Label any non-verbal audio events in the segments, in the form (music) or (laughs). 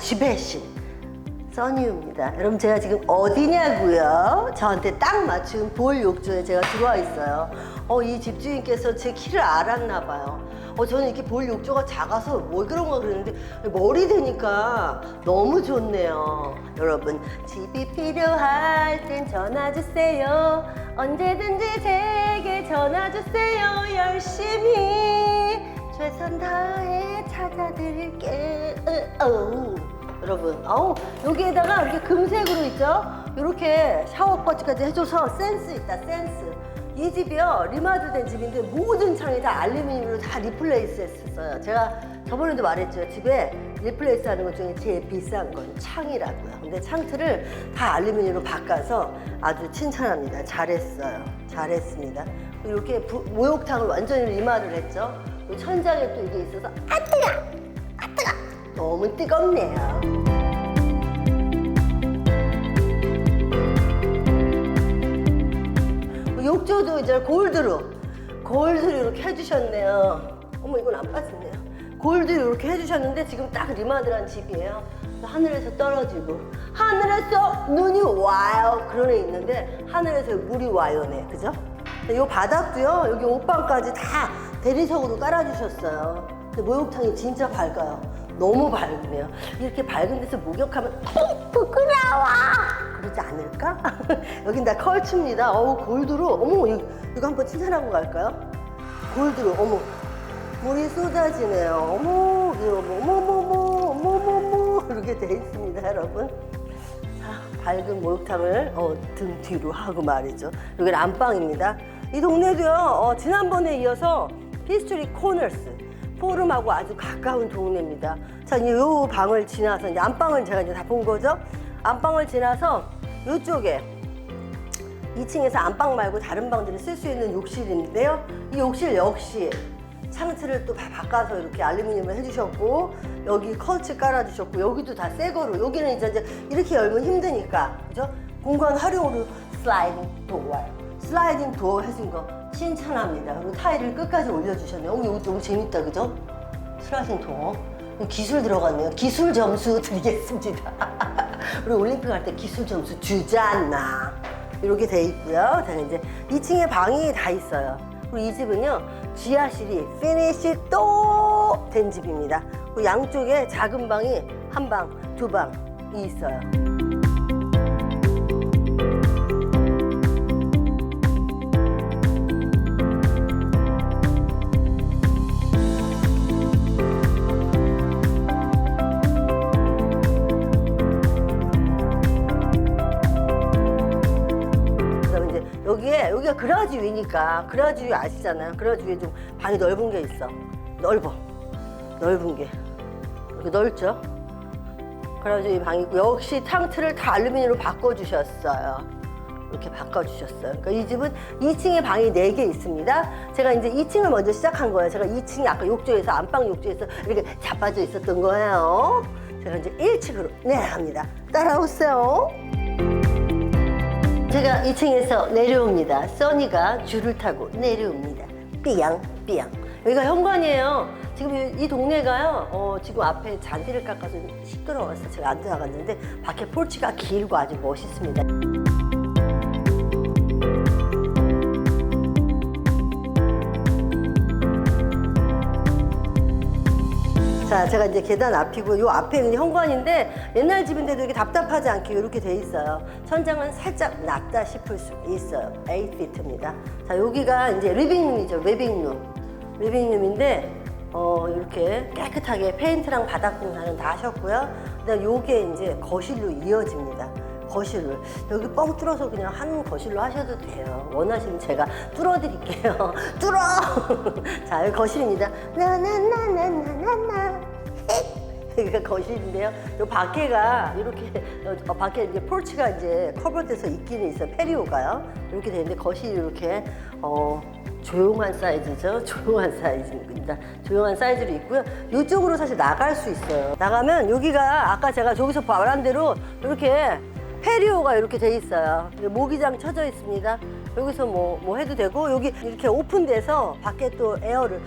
지배신 써니입니다. 여러분 제가 지금 어디냐고요? 저한테 딱 맞춘 볼 욕조에 제가 들어와 있어요. 어, 이 집주인께서 제 키를 알았나 봐요. 어, 저는 이렇게 볼 욕조가 작아서 뭐 그런가 그랬는데 머리 되니까 너무 좋네요. 여러분 집이 필요할 땐 전화 주세요. 언제든지 제게 전화 주세요. 열심히 최선 다해 찾아드릴게. 으, 어우. 여러분, 아우 여기에다가 이렇게 금색으로 있죠? 이렇게 샤워 퍼치까지 해줘서 센스 있다, 센스. 이 집이요 리마드된 집인데 모든 창이 다 알루미늄으로 다 리플레이스 했었어요. 제가 저번에도 말했죠. 집에 리플레이스 하는 것 중에 제일 비싼 건 창이라고요. 근데 창틀을 다 알루미늄으로 바꿔서 아주 칭찬합니다. 잘했어요. 잘했습니다. 이렇게 부- 목욕탕을 완전히 리마를 했죠. 이 천장에 또 이게 있어서 아 뜨거! 아 뜨거! 너무 뜨겁네요. 욕조도 이제 골드로 골드로 이렇게 해주셨네요. 어머 이건 안 빠졌네요. 골드로 이렇게 해주셨는데 지금 딱 리마들한 집이에요. 하늘에서 떨어지고 하늘에서 눈이 와요 그런 애 있는데 하늘에서 물이 와요네 그죠? 이 바닥도요 여기 옷방까지 다 대리석으로 깔아주셨어요. 근데 목욕탕이 진짜 밝아요. 너무 밝으네요. 이렇게 밝은 데서 목욕하면 어, 부끄러워 그러지 않을까? (laughs) 여긴 다 컬츠입니다. 어우 골드로 어머 이거, 한번 칭찬하고 갈까요? 골드로 어머 물이 쏟아지네요. 어머 뭐, 어머 어머 어머 어머 어머 이렇게 돼 있습니다, 여러분. 자, 밝은 목욕탕을 어, 등 뒤로 하고 말이죠. 여기는 안방입니다. 이 동네도요, 어, 지난번에 이어서 피스토리 코너스 포름하고 아주 가까운 동네입니다. 자, 요 방을 지나서 이제 안방을 제가 이제 다 본 거죠. 안방을 지나서 이쪽에 2층에서 안방 말고 다른 방들을 쓸 수 있는 욕실인데요. 이 욕실 역시 창틀을 또 바- 바꿔서 이렇게 알루미늄을 해주셨고 여기 컬츠 깔아주셨고 여기도 다 새 거로 여기는 이제, 이제 이렇게 열면 힘드니까 그죠? 공간 활용으로 슬라이딩 도어 슬라이딩 도어 해준 거 칭찬합니다. 그리고 타일을 끝까지 올려주셨네요. 어, 이거 너무 재밌다 그죠? 슬라이딩 도어 기술 들어갔네요. 기술 점수 (laughs) 드리겠습니다. (laughs) 우리 올림픽 할 때 기술 점수 않나. 이렇게 돼 있고요. 자, 이제 2층에 방이 다 있어요. 그리고 이 집은요, 지하실이 피니시 또된 집입니다. 그 양쪽에 작은 방이 한 방, 두 방이 있어요. 여기가 그라지 위니까 그라지 위 아시잖아요. 그라지 위에 좀 방이 넓은 게 있어. 넓어. 넓은 게. 이렇게 넓죠? 그라지 위 방이 있고 역시 탕틀을 다 알루미늄으로 바꿔주셨어요. 이렇게 바꿔주셨어요. 그러니까 이 집은 2층에 방이 4개 있습니다. 제가 이제 2층을 먼저 시작한 거예요. 제가 2층이 아까 욕조에서, 안방 욕조에서 이렇게 자빠져 있었던 거예요. 제가 이제 1층으로 내려갑니다. 따라오세요. 제가 2층에서 내려옵니다. 써니가 줄을 타고 내려옵니다. 삐양 삐양. 여기가 현관이에요. 지금 이, 이 동네가요. 어, 지금 앞에 잔디를 깎아서 시끄러워서 제가 안 들어갔는데 밖에 폴치가 길고 아주 멋있습니다. 자, 제가 이제 계단 앞이고 요 앞에 그냥 현관인데 옛날 집인데도 이렇게 답답하지 않게 이렇게 돼 있어요. 천장은 살짝 낮다 싶을 수 있어요. 8피트입니다. 자, 여기가 이제 리빙룸이죠. 리빙룸. 리빙룸인데 어, 이렇게 깨끗하게 페인트랑 바닥 공사는 다 하셨고요. 그다음 요게 이제 거실로 이어집니다. 거실을 여기 뻥 뚫어서 그냥 한 거실로 하셔도 돼요. 원하시면 제가 뚫어 드릴게요. (laughs) 뚫어. (laughs) 자 여기 거실입니다. 나나나나나나나. (laughs) 여기가 거실인데요. 요 밖에가 이렇게 어, 밖에 이제 폴치가 이제 커버돼서 있기는 있어요. 페리오가요. 이렇게 되는데 거실이 이렇게 어. 조용한 사이즈죠. 조용한 사이즈입니다. 조용한 사이즈로 있고요. 이쪽으로 사실 나갈 수 있어요. 나가면 여기가 아까 제가 저기서 말한 대로 이렇게 페리오가 이렇게 돼 있어요. 모기장 쳐져 있습니다. 여기서 뭐, 뭐 해도 되고 여기 이렇게 오픈돼서 밖에 또 에어를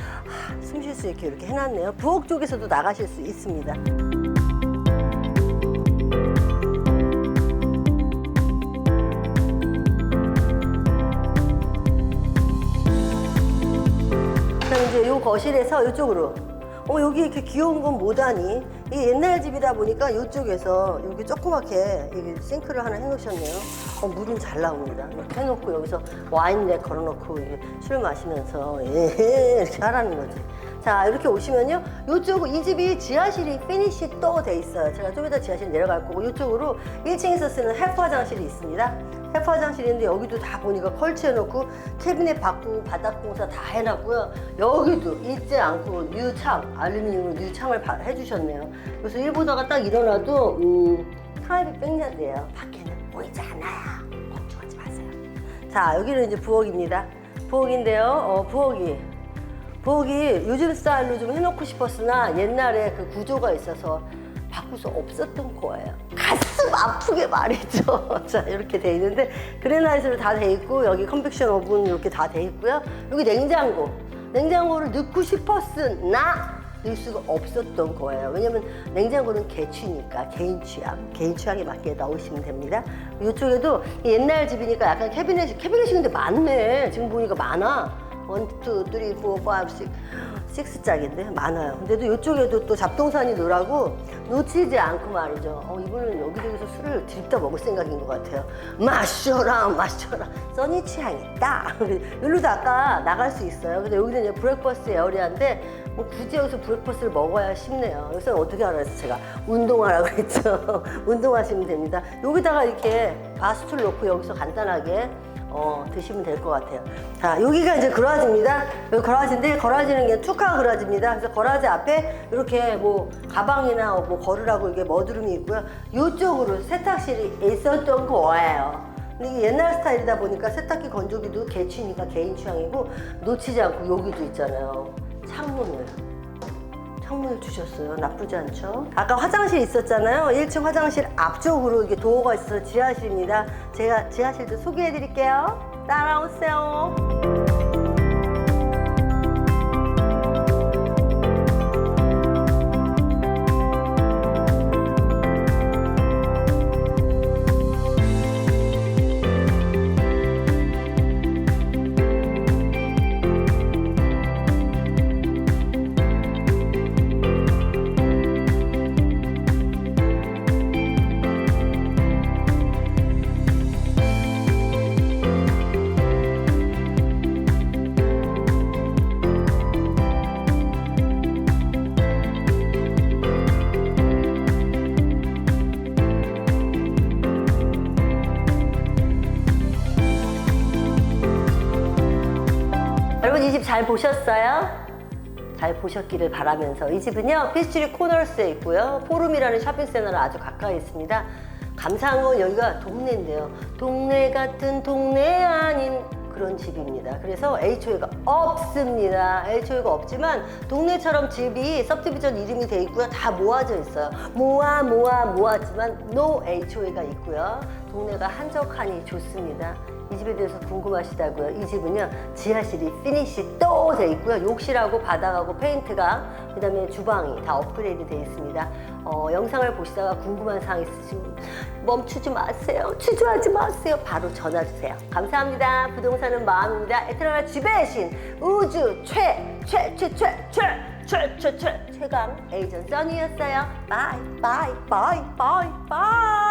숨쉴 수 있게 이렇게 해놨네요. 부엌 쪽에서도 나가실 수 있습니다. 자 이제 요 거실에서 이쪽으로 어 여기 이렇게 귀여운 건 뭐다니? 이게 옛날 집이다 보니까 이쪽에서 여기 조그맣게 여기 싱크를 하나 해놓으셨네요. 어 물은 잘 나옵니다. 해놓고 여기서 와인렉 걸어놓고 술 마시면서 예 (laughs) 이렇게 하라는 거지. 자 이렇게 오시면요. 이쪽 이 집이 지하실이 피니시 또 돼 있어요. 제가 좀 이따 지하실 내려갈 거고 이쪽으로 1층에서 쓰는 헬프 화장실이 있습니다 헬프 화장실인데 여기도 다 보니까 컬치해놓고 캐비넷 바꾸고 바닥 공사 다 해놨고요. 여기도 잊지 않고 뉴창 알루미늄으로 뉴창을 바- 해주셨네요. 그래서 일 보다가 딱 일어나도 음, 프라이빗 백야드예요. 밖에는 보이지 않아요. 걱정하지 마세요. 자 여기는 이제 부엌입니다. 부엌인데요. 어, 부엌이 부엌이 요즘 스타일로 좀 해놓고 싶었으나 옛날에 그 구조가 있어서 바꿀 수 없었던 거예요. 가슴 아프게 말이죠. (laughs) 자, 이렇게 돼 있는데 그레나이트로 다 돼 있고 여기 컨벡션 오븐 이렇게 다 돼 있고요. 여기 냉장고. 냉장고를 넣고 싶었으나 넣을 수가 없었던 거예요. 왜냐면 냉장고는 개취니까 개인 취향, 개인 취향에 맞게 넣으시면 됩니다. 이쪽에도 옛날 집이니까 약간 캐비넷이 캐비넷이 근데 많네. 지금 보니까 많아. 원, 투, 쓰리, 포, 파이브, 식, 식스 짝인데 많아요. 근데도 이쪽에도 또 잡동사니 넣으라고 놓치지 않고 말이죠. 어, 이분은 여기저기서 술을 들다 먹을 생각인 것 같아요. 마셔라, 마셔라. 써니 취향 있다. (laughs) 여기로도 아까 나갈 수 있어요. 근데 여기는 이제 브렉퍼스트 에어리아인데 뭐 굳이 여기서 브렉퍼스트를 먹어야 싶네요. 여기서는 어떻게 알아요? 제가 운동하라고 했죠. (laughs) 운동하시면 됩니다. 여기다가 이렇게 바스툴 놓고 여기서 간단하게 어, 드시면 될 것 같아요. 자, 여기가 이제 거라지입니다. 여기 거라지인데 거라지는 게 툭하 거라지입니다. 그래서 거라지 앞에 이렇게 뭐 가방이나 뭐 걸으라고 이게 머드룸이 있고요. 이쪽으로 세탁실이 있었던 거예요. 근데 이게 옛날 스타일이다 보니까 세탁기 건조기도 개취니까 개인 취향이고 놓치지 않고 여기도 있잖아요. 창문을. 창문을 주셨어요. 나쁘지 않죠? 아까 화장실 있었잖아요. 1층 화장실 앞쪽으로 이게 도어가 있어서 지하실입니다. 제가 지하실도 소개해 드릴게요. 따라오세요. 집 잘 보셨어요? 잘 보셨기를 바라면서 이 집은요 피스트리 코너스에 있고요 포rum이라는 쇼핑센터랑 아주 가까이 있습니다. 감사한 건 여기가 동네인데요. 동네 같은 동네 아닌 그런 집입니다. 그래서 HOA가 없습니다. HOA가 없지만 동네처럼 집이 सब디비전 이름이 돼 있고요. 다 모아져 있어요. 모아 모아 모았지만 no HOA가 있고요. 동네가 한적하니 좋습니다 이 집에 대해서 궁금하시다고요. 이 집은요 지하실이 피니시 또 돼 있고요. 욕실하고 바닥하고 페인트가 그다음에 주방이 다 업그레이드 돼 있습니다. 어, 영상을 보시다가 궁금한 사항 있으시면 멈추지 마세요. 취조하지 마세요. 바로 전화 주세요. 감사합니다. 부동산은 마음입니다. 에트라라 지배의 신 우주 최 최 최 최 최최최최 최강 에이전 써니였어요. 바이 바이 바이 바이 바이